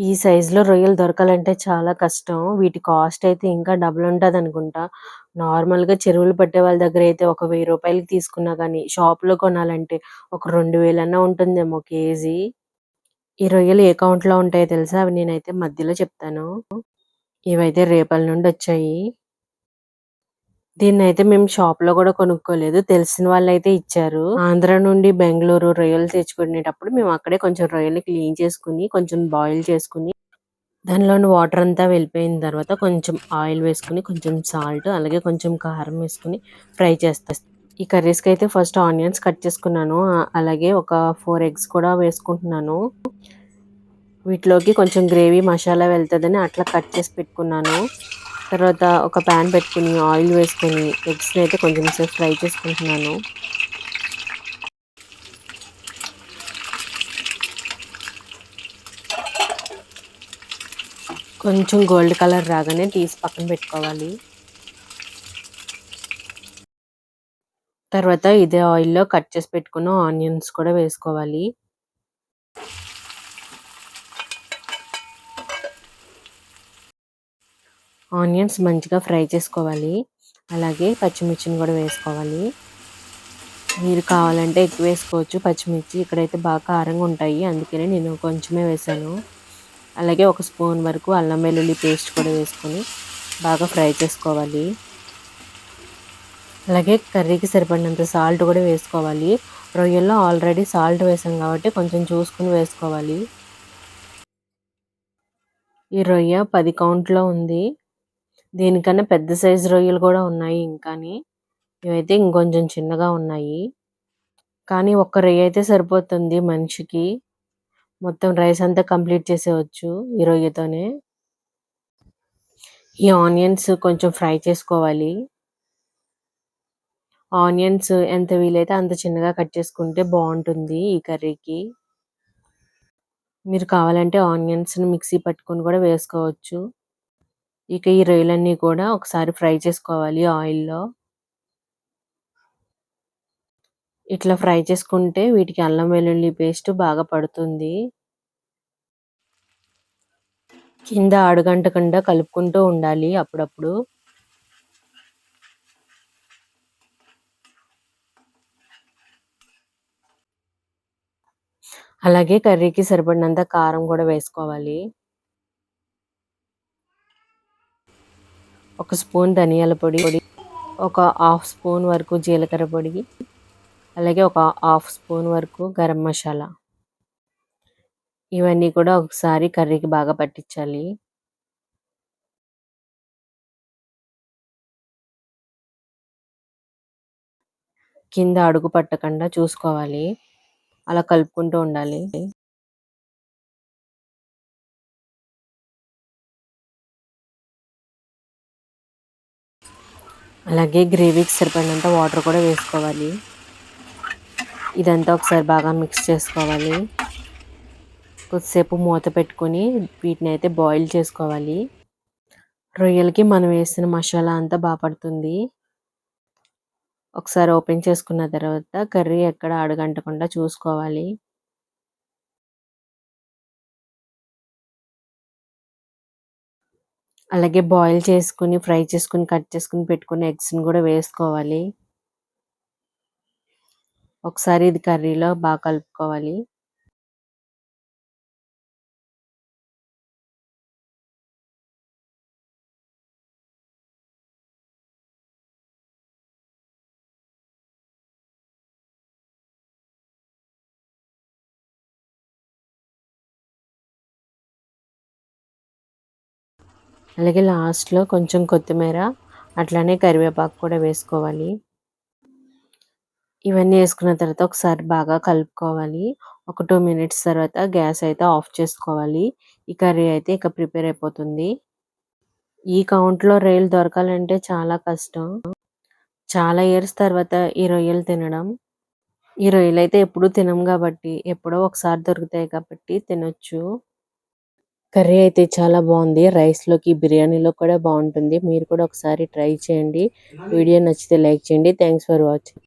ఈ సైజులో రొయ్యలు దొరకాలంటే చాలా కష్టం. వీటి కాస్ట్ అయితే ఇంకా డబుల్ ఉంటదనుకుంటా. నార్మల్‌గా చెరువులు పట్టే వాళ్ళ దగ్గర అయితే ఒక వెయ్యి రూపాయలకి తీసుకున్నా కానీ షాప్‌లో కొనాలంటే ఒక రెండు వేలన్నా ఉంటుందేమో కేజీ. ఈ రొయ్యలు ఏ కౌంట్‌లో ఉంటాయో తెలుసా? అవి నేనైతే మధ్యలో చెప్తాను. ఇవైతే రేపల నుండి వచ్చాయి. దీన్ని అయితే మేము షాప్‌లో కూడా కొనుక్కోలేదు. తెలిసిన వాళ్ళైతే ఇచ్చారు. ఆంధ్ర నుండి బెంగళూరు రొయ్యలు తెచ్చుకునేటప్పుడు మేము అక్కడే కొంచెం రొయ్యలు క్లీన్ చేసుకుని కొంచెం బాయిల్ చేసుకొని, దానిలోని వాటర్ అంతా వెళ్ళిపోయిన తర్వాత కొంచెం ఆయిల్ వేసుకుని కొంచెం సాల్ట్ అలాగే కొంచెం కారం వేసుకుని ఫ్రై చేస్తాను ఈ కర్రీస్‌కి అయితే ఫస్ట్ ఆనియన్స్ కట్ చేసుకున్నాను. అలాగే ఒక ఫోర్ ఎగ్స్ కూడా వేసుకుంటున్నాను. వీటిలోకి కొంచెం గ్రేవీ మసాలా వెళ్తుందని అట్లా కట్ చేసి పెట్టుకున్నాను. తర్వాత ఒక పాన్ పెట్టుకుని ఆయిల్ వేసుకొని ఎగ్స్‌ని అయితే కొంచెం సేపు ఫ్రై చేసుకుంటున్నాను. కొంచెం గోల్డ్ కలర్ రాగానే తీసి పక్కన పెట్టుకోవాలి. తర్వాత ఇదే ఆయిల్‌లో కట్ చేసి పెట్టుకున్న ఆనియన్స్ కూడా వేసుకోవాలి. ఆనియన్స్ మంచిగా ఫ్రై చేసుకోవాలి. అలాగే పచ్చిమిర్చిని కూడా వేసుకోవాలి. మీరు కావాలంటే ఎక్కువ వేసుకోవచ్చు పచ్చిమిర్చి. ఇక్కడైతే బాగా కారంగా ఉంటాయి. అందుకనే నేను కొంచెమే వేసాను అలాగే ఒక స్పూన్ వరకు అల్లం వెల్లుల్లి పేస్ట్ కూడా వేసుకొని బాగా ఫ్రై చేసుకోవాలి. అలాగే కర్రీకి సరిపడినంత సాల్ట్ కూడా వేసుకోవాలి. రొయ్యల్లో ఆల్రెడీ సాల్ట్ వేసాం కాబట్టి కొంచెం చూసుకొని వేసుకోవాలి. ఈ రొయ్య పది కౌంట్‌లో ఉంది. దీనికన్నా పెద్ద సైజు రొయ్యలు కూడా ఉన్నాయి ఇంకాని. ఇవైతే ఇంకొంచెం చిన్నగా ఉన్నాయి. కానీ ఒక్క రొయ్య అయితే సరిపోతుంది మనిషికి. మొత్తం రైస్ అంతా కంప్లీట్ చేసేవచ్చు ఈ రొయ్యతోనే. ఈ ఆనియన్స్ కొంచెం ఫ్రై చేసుకోవాలి. ఆనియన్స్ ఎంత వీలైతే అంత చిన్నగా కట్ చేసుకుంటే బాగుంటుంది ఈ కర్రీకి. మీరు కావాలంటే ఆనియన్స్‌ని మిక్సీ పట్టుకొని కూడా వేసుకోవచ్చు. ఇక ఈ రొయ్యలన్నీ కూడా ఒకసారి ఫ్రై చేసుకోవాలి ఆయిల్‌లో. ఇట్లా ఫ్రై చేసుకుంటే వీటికి అల్లం వెల్లుల్లి పేస్ట్ బాగా పడుతుంది. కింద అడుగంటకుండా కలుపుకుంటూ ఉండాలి అప్పుడప్పుడు. అలాగే కర్రీకి సరిపడినంత కారం కూడా వేసుకోవాలి. ఒక స్పూన్ ధనియాల పొడి, ఒక హాఫ్ స్పూన్ వరకు జీలకర్ర పొడి, అలాగే ఒక హాఫ్ స్పూన్ వరకు గరం మసాలా. ఇవన్నీ కూడా ఒకసారి కర్రీకి బాగా పట్టించాలి. కింద అడుగు పట్టకుండా చూసుకోవాలి. అలా కలుపుకుంటూ ఉండాలి. అలాగే గ్రేవీకి సరిపడినంత వాటర్ కూడా వేసుకోవాలి. ఇదంతా ఒకసారి బాగా మిక్స్ చేసుకోవాలి. కొద్దిసేపు మూత పెట్టుకొని వీటిని అయితే బాయిల్ చేసుకోవాలి. రొయ్యలకి మనం వేసిన మసాలా అంతా బాగా పడుతుంది. ఒకసారి ఓపెన్ చేసుకున్న తర్వాత కర్రీ ఎక్కడ అడగంటకుండా చూసుకోవాలి. అలాగే బాయిల్ చేసుకొని, ఫ్రై చేసుకొని, కట్ చేసుకొని పెట్టుకుని ఎగ్స్‌ని కూడా వేసుకోవాలి. ఒకసారి ఇది కర్రీలో బాగా కలుపుకోవాలి. అలాగే లాస్ట్‌లో కొంచెం కొత్తిమీర, అట్లానే కరివేపాకు కూడా వేసుకోవాలి. ఇవన్నీ వేసుకున్న తర్వాత ఒకసారి బాగా కలుపుకోవాలి. ఒక టూ మినిట్స్ తర్వాత గ్యాస్ అయితే ఆఫ్ చేసుకోవాలి. ఈ కర్రీ అయితే ఇక ప్రిపేర్ అయిపోతుంది. ఈ కౌంట్‌లో రొయ్యలు దొరకాలంటే చాలా కష్టం. చాలా ఇయర్స్ తర్వాత ఈ రొయ్యలు తినడం. ఈ రొయ్యలు అయితే ఎప్పుడూ తినం కాబట్టి ఎప్పుడో ఒకసారి దొరుకుతాయి కాబట్టి తినొచ్చు. కర్రీ అయితే చాలా బాగుంది. రైస్‌లోకి, బిర్యానీలో కూడా బాగుంటుంది. మీరు కూడా ఒకసారి ట్రై చేయండి. వీడియో నచ్చితే లైక్ చేయండి. Thanks for watching.